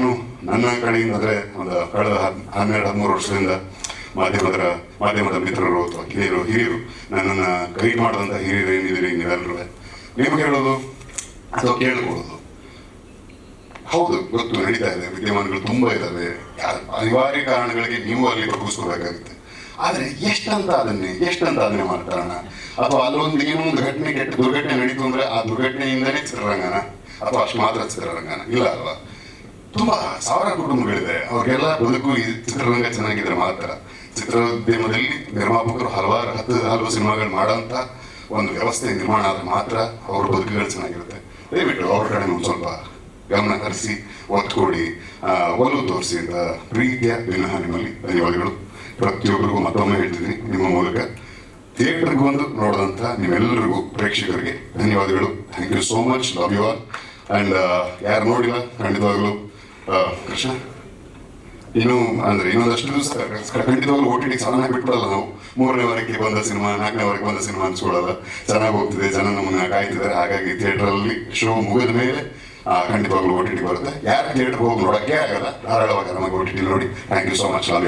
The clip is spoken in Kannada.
ನಾನು ನನ್ನ ಕಡೆಯಿಂದ ಅಂದರೆ ಒಂದು ಕಳೆದ ಹನ್ನೆರಡು, ಹದಿಮೂರು ವರ್ಷದಿಂದ ಮಾಧ್ಯಮದ ಮಾಧ್ಯಮದ ಮಿತ್ರರು ಅಥವಾ ಹಿರಿಯರು ಹಿರಿಯರು ನನ್ನನ್ನು ಗೈಡ್ ಮಾಡಿದಂಥ ಹಿರಿಯರು ಏನಿದ್ದೀರಿ ನೀವೆಲ್ಲರೂ? ನೀವು ಹೇಳೋದು ಅಥವಾ ಕೇಳ್ಕೊಳ್ಳೋದು? ಹೌದು, ಗೊತ್ತು, ನಡೀತಾ ಇದೆ. ವಿದ್ಯಮಾನಗಳು ತುಂಬಾ ಇದ್ದಾವೆ. ಅನಿವಾರ್ಯ ಕಾರಣಗಳಿಗೆ ನೀವು ಅಲ್ಲಿ ತೊಡಗಿಸ್ಕೋಬೇಕಾಗುತ್ತೆ ಆದ್ರೆ ಎಷ್ಟಂತ ಅದನ್ನೇ ಎಷ್ಟಂತ ಅದನ್ನೇ ಮಾಡ್ತಾರಣ? ಅಥವಾ ಅಲ್ಲೊಂದು ಏನೋ ಒಂದು ಘಟನೆ ಕೆಟ್ಟ ದುರ್ಘಟನೆ ನಡೀತು ಅಂದ್ರೆ ಆ ದುರ್ಘಟನೆಯಿಂದನೇ ಚಿತ್ರರಂಗನ? ಅಥವಾ ಅಷ್ಟು ಮಾತ್ರ ಚಿತ್ರರಂಗನ? ಇಲ್ಲ ಅಲ್ವಾ? ತುಂಬಾ ಸಾವಿರ ಕುಟುಂಬಗಳಿದೆ. ಅವ್ರಿಗೆಲ್ಲ ಬದುಕು ಈ ಚಿತ್ರರಂಗ ಚೆನ್ನಾಗಿದ್ರೆ ಮಾತ್ರ ಚಿತ್ರೋದ್ಯಮದಲ್ಲಿ ನಿರ್ಮಾಪಕರು ಹಲವಾರು ಹತ್ತು ಹಲವು ಸಿನಿಮಾಗಳು ಮಾಡೋಂಥ ಒಂದು ವ್ಯವಸ್ಥೆ ನಿರ್ಮಾಣ ಆದ್ರೆ ಮಾತ್ರ ಅವ್ರ ಬದುಕುಗಳು ಚೆನ್ನಾಗಿರುತ್ತೆ. ದಯವಿಟ್ಟು ಅವ್ರ ಕಡೆ ಒಂದು ಸ್ವಲ್ಪ ಗಮನ ಹರಿಸಿ, ಒತ್ತು ಕೊಡಿ. ಒಲವು ತೋರಿಸಿ ಅಂತ ಪ್ರೀತಿಯ ವಿನಃ ನಿಮ್ಮಲ್ಲಿ. ಧನ್ಯವಾದಗಳು. ಪ್ರತಿಯೊಬ್ಬರಿಗೂ ಮತ್ತೊಮ್ಮೆ ಹೇಳ್ತೀನಿ, ನಿಮ್ಮ ಮೂಲಕ ಥಿಯೇಟರ್ಗೆ ಬಂದು ನೋಡಿದಂಥ ನಿಮ್ಮೆಲ್ಲರಿಗೂ ಪ್ರೇಕ್ಷಕರಿಗೆ ಧನ್ಯವಾದಗಳು. Thank you so much love you all and ಯಾರು ನೋಡಿಲ್ಲ, ಖಂಡಿತವಾಗ್ಲೂ ಕೃಷ್ಣ, ಇನ್ನು ಅಂದ್ರೆ ಇನ್ನೊಂದಷ್ಟು ದಿವಸ ಖಂಡಿತವಾಗ್ಲೂ ಓ ಟಿ ಟಿ ಸಡನ್ ಬಿಟ್ಬಿಡಲ್ಲ ನಾವು. ಮೂರನೇ ವಾರಕ್ಕೆ ಬಂದ ಸಿನಿಮಾ, ನಾಲ್ಕನೇ ವಾರಕ್ಕೆ ಬಂದ ಸಿನಿಮಾ ಅನ್ಸ್ಕೊಳ್ಳಲ್ಲ ಚೆನ್ನಾಗಿ ಹೋಗ್ತಿದೆ, ಜನ ನಮ್ಮನ್ನ ಕಾಯ್ತಿದ್ದಾರೆ. ಹಾಗಾಗಿ ಥಿಯೇಟರ್ ಅಲ್ಲಿ ಶೋ ಮುಗಿದ ಮೇಲೆ ಖಂಡಿತವಾಗ್ಲೂ ಓ ಟಿ ಟಿ ಬರುತ್ತೆ. ಯಾರು ಥಿಯೇಟರ್ ಹೋಗಿ ನೋಡಕ್ಕೆ ಆಗಲ್ಲ. ಧಾರಾಳವಾಗ ನಮಗೆ ಓ ಟಿ ಟಿ ನೋಡಿ. Thank you so much love